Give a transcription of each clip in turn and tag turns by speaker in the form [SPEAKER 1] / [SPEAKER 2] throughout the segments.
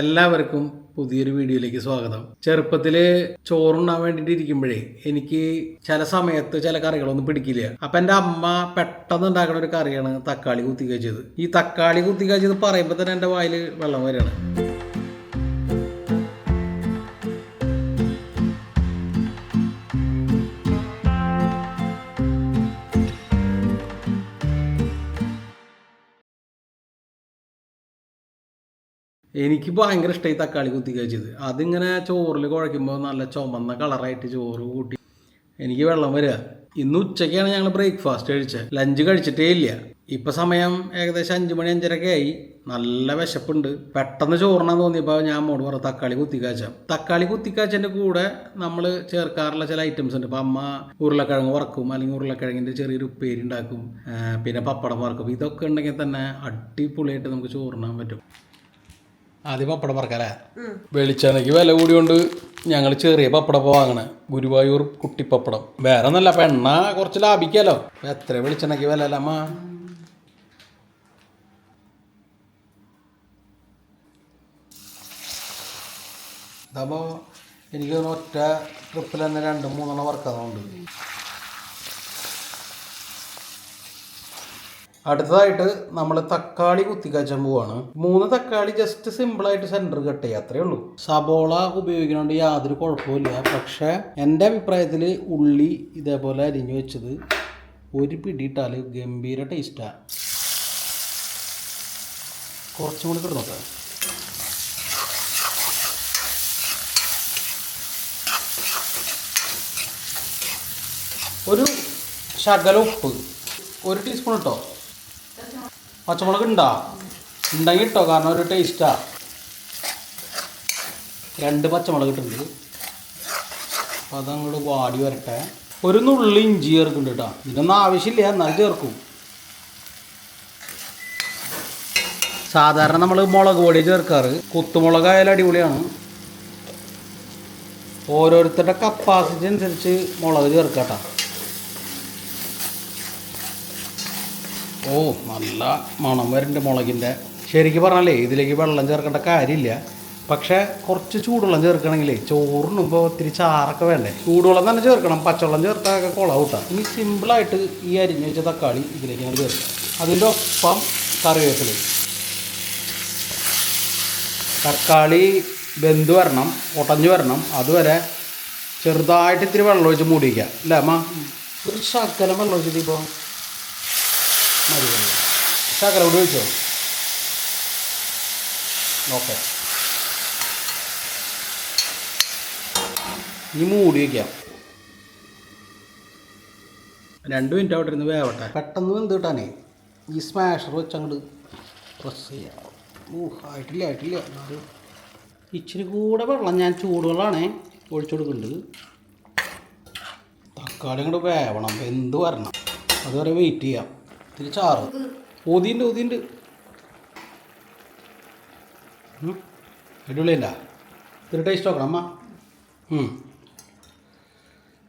[SPEAKER 1] എല്ലാവർക്കും പുതിയൊരു വീഡിയോയിലേക്ക് സ്വാഗതം. ചെറുപ്പത്തിൽ ചോറുണ്ണാൻ വേണ്ടിയിട്ട് ഇരിക്കുമ്പോഴേ എനിക്ക് ചില സമയത്ത് ചില കറികളൊന്നും പിടിക്കില്ല. അപ്പൊ എന്റെ അമ്മ പെട്ടെന്ന് ഉണ്ടാക്കുന്ന ഒരു കറിയാണ് തക്കാളി കുത്തി ഈ തക്കാളി കുത്തി പറയുമ്പോൾ തന്നെ എന്റെ വായിൽ വെള്ളം വരികയാണ്. എനിക്ക് ഭയങ്കര ഇഷ്ടമായി തക്കാളി കുത്തി കഴിച്ചത്. അതിങ്ങനെ ചോറിൽ കുഴയ്ക്കുമ്പോൾ നല്ല ചുമന്ന കളറായിട്ട് ചോറ് കൂട്ടി എനിക്ക് വെള്ളം വരിക. ഇന്ന് ഉച്ചയ്ക്കാണ് ഞങ്ങൾ ബ്രേക്ക്ഫാസ്റ്റ് കഴിച്ചത് ലഞ്ച് കഴിച്ചിട്ടേ ഇല്ല. ഇപ്പം സമയം ഏകദേശം അഞ്ച് മണി അഞ്ചരക്കെ ആയി. നല്ല വിശപ്പുണ്ട്. പെട്ടെന്ന് ചോറിനാന്ന് തോന്നിയപ്പോൾ ഞാൻ മോട് പറഞ്ഞു തക്കാളി കുത്തിക്കാച്ച തക്കാളി കുത്തിക്കാച്ചതിന്റെ കൂടെ നമ്മൾ ചേർക്കാറുള്ള ചില ഐറ്റംസ് ഉണ്ട്. ഇപ്പം അമ്മ ഉരുളക്കിഴങ്ങ് വറക്കും അല്ലെങ്കിൽ ഉരുളക്കിഴങ്ങിന്റെ ചെറിയൊരു ഉപ്പേരി ഉണ്ടാക്കും പിന്നെ പപ്പടം വറക്കും. ഇതൊക്കെ ഉണ്ടെങ്കിൽ തന്നെ അടിപൊളിയായിട്ട് നമുക്ക് ചോറിനാൻ പറ്റും. ആദ്യം പപ്പടം പറക്കല്ലേ? വെളിച്ചെണ്ണയ്ക്ക് വില കൂടിയോണ്ട് ഞങ്ങൾ ചെറിയ പപ്പടപ്പം വാങ്ങണേ. ഗുരുവായൂർ കുട്ടിപ്പപ്പടം. വേറെ ഒന്നല്ല അപ്പം എണ്ണ കുറച്ച് ലാഭിക്കാലോ? അപ്പം എത്ര വെളിച്ചെണ്ണയ്ക്ക് വില അല്ല അമ്മ? ഇതപ്പോൾ എനിക്ക് ഒറ്റ ട്രിപ്പിൽ തന്നെ രണ്ട് മൂന്നെണ്ണം വർക്കാകുന്നുണ്ട് അടുത്തതായിട്ട് നമ്മൾ തക്കാളി കുത്തിക്കാച്ചാൻ പോവാണ്. മൂന്ന് തക്കാളി ജസ്റ്റ് സിമ്പിളായിട്ട് സെന്റർ കട്ട് ചെയ്യുക അത്രേ ഉള്ളൂ. സബോള ഉപയോഗിക്കുന്നതുകൊണ്ട് യാതൊരു കുഴപ്പമില്ല പക്ഷേ എന്റെ അഭിപ്രായത്തിൽ ഉള്ളി ഇതേപോലെ അരിഞ്ഞു വെച്ചത് ഒരു പിടിയിട്ടാൽ ഗംഭീര ടേസ്റ്റാണ് കുറച്ചും കൂടി കിടന്നോട്ടെ ഒരു ശകല ഉപ്പ്. ഒരു ടീസ്പൂൺ ഇട്ടോ? പച്ചമുളക് ഉണ്ടോ ഉണ്ടെങ്കിൽ ഇട്ടോ കാരണം ഒരു ടേസ്റ്റാ രണ്ട് പച്ചമുളക് ഇട്ടുണ്ട് അപ്പോൾ അതങ്ങോട്ട് വാടി വരട്ടെ. ഒരു നുള്ളി ഇഞ്ചി ചേർക്കുന്നുണ്ട് കേട്ടോ ഇതിനൊന്നും ആവശ്യമില്ല എന്നാൽ ചേർക്കും. സാധാരണ നമ്മൾ മുളക് പൊടി ചേർക്കാറ്. കുത്തുമുളകായാലും അടിപൊളിയാണ്. ഓരോരുത്തരുടെ കപ്പാസിറ്റി അനുസരിച്ച് മുളക് ചേർക്കാട്ടോ ഓ നല്ല മണം വരുന്നുണ്ട് മുളകിന്റെ ശരിക്കും പറഞ്ഞാലേ ഇതിലേക്ക് വെള്ളം ചേർക്കേണ്ട കാര്യമില്ല. പക്ഷേ കുറച്ച് ചൂടുവെള്ളം ചേർക്കണമെങ്കിലേ ചോറിനുമ്പോൾ ഒത്തിരി ചാറൊക്കെ വേണ്ടേ? ചൂടുവെള്ളം തന്നെ ചേർക്കണം പച്ചവെള്ളം ചേർത്താൽ കുളം കൂട്ടാം ഇനി സിമ്പിളായിട്ട് ഈ അരിഞ്ഞ് വെച്ച തക്കാളി ഇതിലേക്ക് ഞങ്ങൾ ചേർക്കാം. അതിന്റെ ഒപ്പം കറിവേപ്പില. തക്കാളി വെന്ത് വരണം ഉടഞ്ഞു വരണം. അതുവരെ ചെറുതായിട്ട് ഇത്തിരി വെള്ളം ഒഴിച്ച് മൂടി വയ്ക്കാം അല്ലേ അമ്മ ഒരു ശകലം വെള്ളം ഒഴിച്ചിട്ട് ഇപ്പോൾ മതി മതി. ശകലം കൂടി ഒഴിച്ചോ? ഓക്കെ ഇനി മൂടി വയ്ക്കാം രണ്ട് മിനിറ്റ് അവിടെ ഇരുന്ന് വേവട്ടെ. പെട്ടെന്ന് വെന്ത് കിട്ടാനേ. ഈ സ്മാഷർ വെച്ച് അങ്ങോട്ട് പ്രസ് ചെയ്യാം. ഊ ആയിട്ടില്ല ആയിട്ടില്ല. എന്നാലും ഇച്ചിരി കൂടെ വെള്ളം ഞാൻ ചൂടുവെള്ളമാണേ ഒഴിച്ചു കൊടുക്കുന്നുണ്ട് തക്കാളി അങ്ങോട്ട് വേവണം. എന്ത് വരണം. അതുവരെ വെയിറ്റ് ചെയ്യാം. ഇത്തിരി ചാറ് ഊതിണ്ട് അടിപൊളി അടിപൊളിയല്ല? ഇത്തിരി ടേസ്റ്റ് നോക്കണം അമ്മ.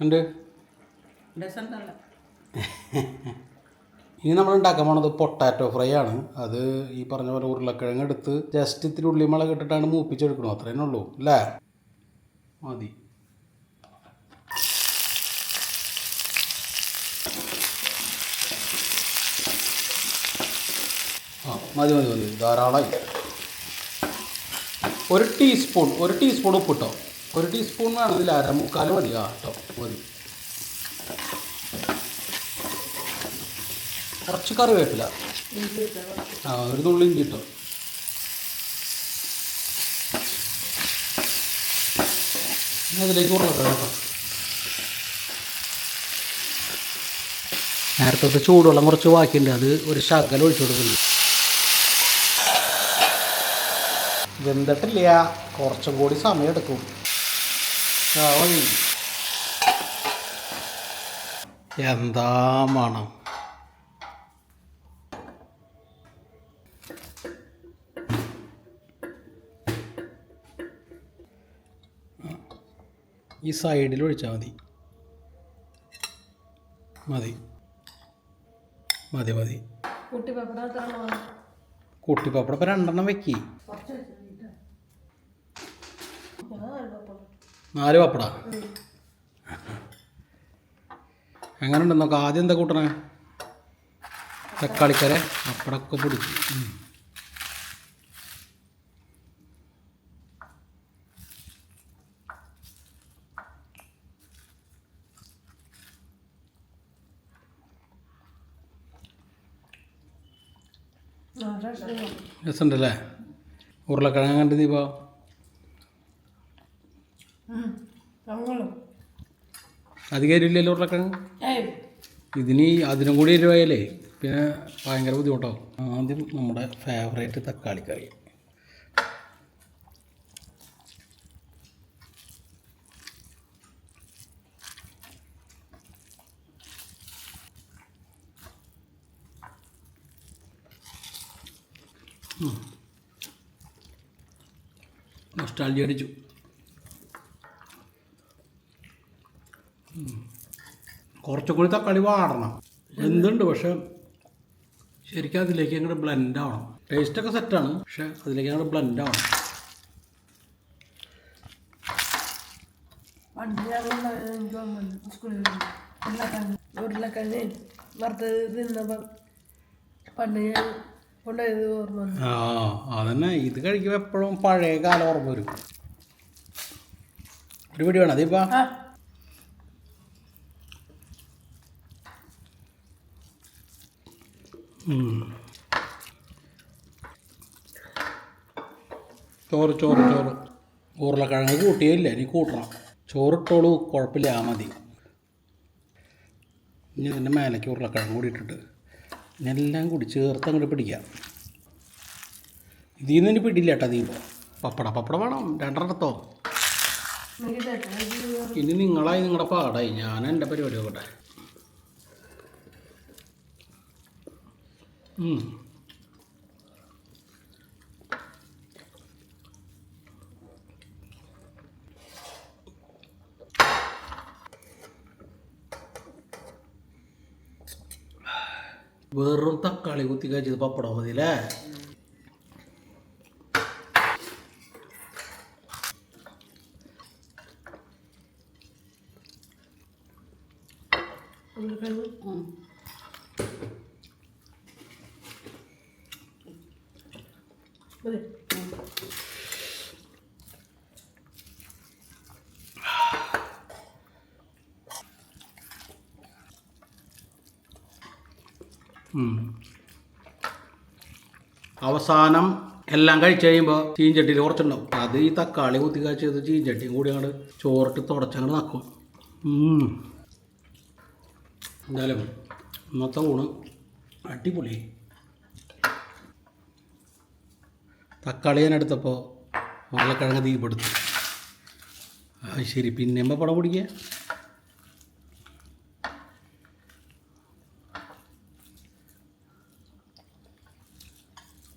[SPEAKER 1] ഉണ്ട് ഇനി നമ്മൾ ഉണ്ടാക്കാൻ പോണത് പൊട്ടാറ്റോ ഫ്രൈ ആണ്. അത് ഈ പറഞ്ഞ പോലെ ഉരുളക്കിഴങ്ങ് എടുത്ത് ജസ്റ്റ് ഇത്തിരി ഉള്ളിമുളക് ഇട്ടിട്ടാണ് മൂപ്പിച്ചെടുക്കണോ അത്രേ ഉള്ളൂ അല്ലേ? മതി ആ മതി മതി മതി. ധാരാളമായി. ഒരു ടീസ്പൂൺ ഒരു ടീസ്പൂൺ ഉപ്പ് കേട്ടോ ഒരു ടീസ്പൂൺ വേണം. ഇതിൽ അര മുക്കാൽ മതി. ആ കേട്ടോ മതി. കുറച്ച് കറിവേപ്പില. ആ ഒരു നുള്ളി ഇഞ്ചി കേട്ടോ അതിലേക്ക് കേട്ടോ. നേരത്തെ ചൂടുവെള്ളം കുറച്ച് ബാക്കിയുണ്ട്. അത് ഒരു ശകലം ഒഴിച്ചു കൊടുക്കുന്നു. വെന്തിട്ടില്ല. കുറച്ചും കൂടി സമയമെടുക്കും എന്താ മണം? ഈ സൈഡിൽ ഒഴിച്ചാൽ മതി. മതി. മതി മതി. കുട്ടിപ്പപ്പടം ഇപ്പം രണ്ടെണ്ണം വെക്കി. നാല് പപ്പട. എങ്ങനെ ഉണ്ട് നോക്കാം ആദ്യം എന്താ കൂട്ടണേ? തക്കാളിക്കര പപ്പടമൊക്കെ പൊടിച്ച് ഉം. രസമുണ്ടല്ലേ? ഉരുളക്കിഴങ്ങ് കണ്ട് ദീപോ അധികം എരിവില്ലല്ലോ ഉരുളക്കിഴങ്ങ്? ഇതിന് അതിനും കൂടി എരിവായാലേ പിന്നെ ഭയങ്കര ബുദ്ധിമുട്ടാവും. ആദ്യം നമ്മുടെ ഫേവറേറ്റ് തക്കാളിക്കറി നൊസ്റ്റാൾജി അടിച്ചു. കുറച്ചും കൂടി തക്കാളി വാടണം. എന്തുണ്ട് പക്ഷെ ശരിക്കും അതിലേക്ക് അങ്ങോട്ട് ബ്ലെൻഡ് ആവണം. ടേസ്റ്റൊക്കെ സെറ്റാണ് പക്ഷെ അതിലേക്ക് അങ്ങോട്ട് ബ്ലെൻഡ് ആവണം.
[SPEAKER 2] പണ്ട് ഞങ്ങൾ സ്കൂളിൽ ഉരുളക്കിഴങ്ങ് ഉരുളക്കിഴങ്ങ് വറുത്തത് തിന്നപ്പം പണ്ട് ഞാൻ കൊണ്ടുപോയത് ഓർമ്മ വന്നു
[SPEAKER 1] ആ അതന്നെ. ഇത് കഴിക്കുമ്പോൾ എപ്പോഴും പഴയ കാലം ഓർമ്മ വരും. ഒരു പിടി വേണം? അതിപ്പാ? ചോറ് ചോറ് ചോറ്. ഉരുളക്കിഴങ്ങ് കൂട്ടിയില്ല ഇനി കൂട്ടണം. ചോറിട്ടോളൂ കുഴപ്പമില്ല ആ മതി. ഇനി ഇതിന്റെ മേലേക്ക് ഉരുളക്കിഴങ്ങ് കൂടി ഇട്ടിട്ട് എല്ലാം കൂടി ചേർത്ത് അങ്ങോട്ട് പിടിക്കാം. ഇതിൽ നിന്ന് ഇനി പിടിയില്ല കേട്ടോ നീ പപ്പട പപ്പട വേണം രണ്ടെണ്ണത്തോ? ഇനി നിങ്ങളായി നിങ്ങളുടെ പാടായി. ഞാൻ എന്റെ പരിപാടി നോക്കട്ടെ. ഉം. വെറും തക്കാളി കുത്തി കഴിച്ചത് പപ്പടം മതി അല്ലേ അവസാനം എല്ലാം കഴിച്ച് കഴിയുമ്പോൾ ചീഞ്ചട്ടിയിൽ കുറച്ചുണ്ടാവും. അത് ഈ തക്കാളി കുത്തി കാച്ചത് ചീഞ്ചട്ടിയും കൂടി അങ്ങോട്ട് ചോറിട്ട് തുടച്ചങ്ങോട്ട് നക്കും. എന്തായാലും ഇന്നത്തെ ഊണ് അടിപൊളി. തക്കാളി ഞാൻ എടുത്തപ്പോൾ ഉരുളക്കിഴങ്ങ് തീപ്പെടുത്തു അത് ശരി പിന്നെ പടം പിടിക്കുക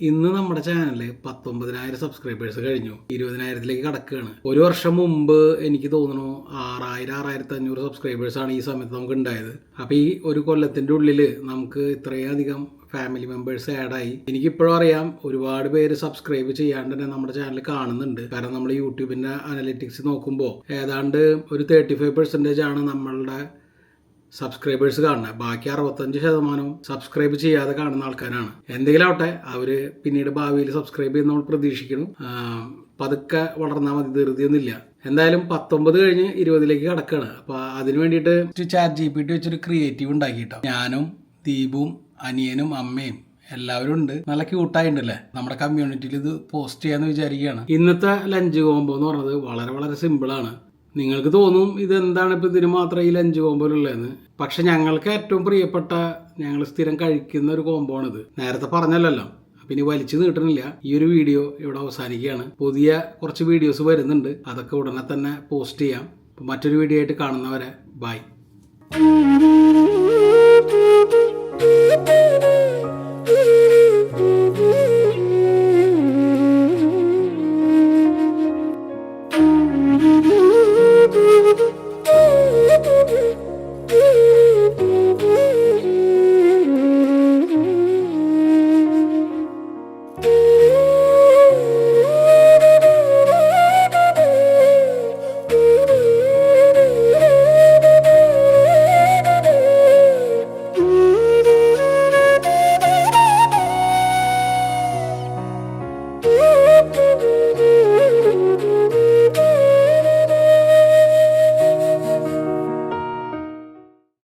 [SPEAKER 1] ഇന്ന് നമ്മുടെ ചാനലിൽ പത്തൊമ്പതിനായിരം സബ്സ്ക്രൈബേഴ്സ് കഴിഞ്ഞു. ഇരുപതിനായിരത്തിലേക്ക് കടക്കുകയാണ് ഒരു വർഷം മുമ്പ് എനിക്ക് തോന്നുന്നു ആറായിരം ആറായിരത്തി അഞ്ഞൂറ് സബ്സ്ക്രൈബേഴ്സ് ആണ് ഈ സമയത്ത് നമുക്ക് ഉണ്ടായത്. അപ്പോൾ ഈ ഒരു കൊല്ലത്തിന്റെ ഉള്ളിൽ നമുക്ക് ഇത്രയും അധികം ഫാമിലി മെമ്പേഴ്സ് ആഡായി എനിക്കിപ്പോഴും അറിയാം ഒരുപാട് പേര് സബ്സ്ക്രൈബ് ചെയ്യാണ്ട് തന്നെ നമ്മുടെ ചാനൽ കാണുന്നുണ്ട്. കാരണം നമ്മൾ യൂട്യൂബിന്റെ അനലിറ്റിക്സ് നോക്കുമ്പോൾ ഏതാണ്ട് ഒരു തേർട്ടി ഫൈവ് പെർസെന്റേജ് ആണ് നമ്മളുടെ സബ്സ്ക്രൈബേഴ്സ് കാണുന്നത് ബാക്കി അറുപത്തഞ്ച് ശതമാനവും സബ്സ്ക്രൈബ് ചെയ്യാതെ കാണുന്ന ആൾക്കാരാണ്. എന്തെങ്കിലും ആവട്ടെ അവർ പിന്നീട് ഭാവിയിൽ സബ്സ്ക്രൈബ് ചെയ്യുന്ന നമ്മൾ പ്രതീക്ഷിക്കണം പതുക്കെ വളർന്നാൽ മതി ധൃതിയൊന്നുമില്ല. എന്തായാലും പത്തൊമ്പത് കഴിഞ്ഞ് ഇരുപതിലേക്ക് കിടക്കുകയാണ് അപ്പോൾ അതിന് വേണ്ടിയിട്ട് ചാറ്റ് ജി പി ടി വെച്ചൊരു ക്രിയേറ്റീവ് ഉണ്ടാക്കിയിട്ടോ ഞാനും ദീപും അനിയനും അമ്മയും എല്ലാവരും ഉണ്ട്. നല്ല ക്യൂട്ടായിട്ടുണ്ടല്ലേ നമ്മുടെ കമ്മ്യൂണിറ്റിയിൽ ഇത് പോസ്റ്റ് ചെയ്യാന്ന് വിചാരിക്കുകയാണ്. ഇന്നത്തെ ലഞ്ച് കോംബോ എന്ന് പറഞ്ഞത് വളരെ വളരെ സിമ്പിളാണ് നിങ്ങൾക്ക് തോന്നും ഇതെന്താണ് ഇപ്പം ഇതിന് മാത്രം ഈ ലഞ്ച് കോമ്പോലുള്ളതെന്ന് പക്ഷെ ഞങ്ങൾക്ക് ഏറ്റവും പ്രിയപ്പെട്ട ഞങ്ങൾ സ്ഥിരം കഴിക്കുന്ന ഒരു കോമ്പോ ആണിത്. നേരത്തെ പറഞ്ഞല്ലോ. പിന്നെ വലിച്ചു നീട്ടണില്ല. ഈ ഒരു വീഡിയോ ഇവിടെ അവസാനിക്കുകയാണ്. പുതിയ കുറച്ച് വീഡിയോസ് വരുന്നുണ്ട്. അതൊക്കെ ഉടനെ തന്നെ പോസ്റ്റ് ചെയ്യാം. മറ്റൊരു വീഡിയോ ആയിട്ട് കാണുന്നവരെ ബൈ.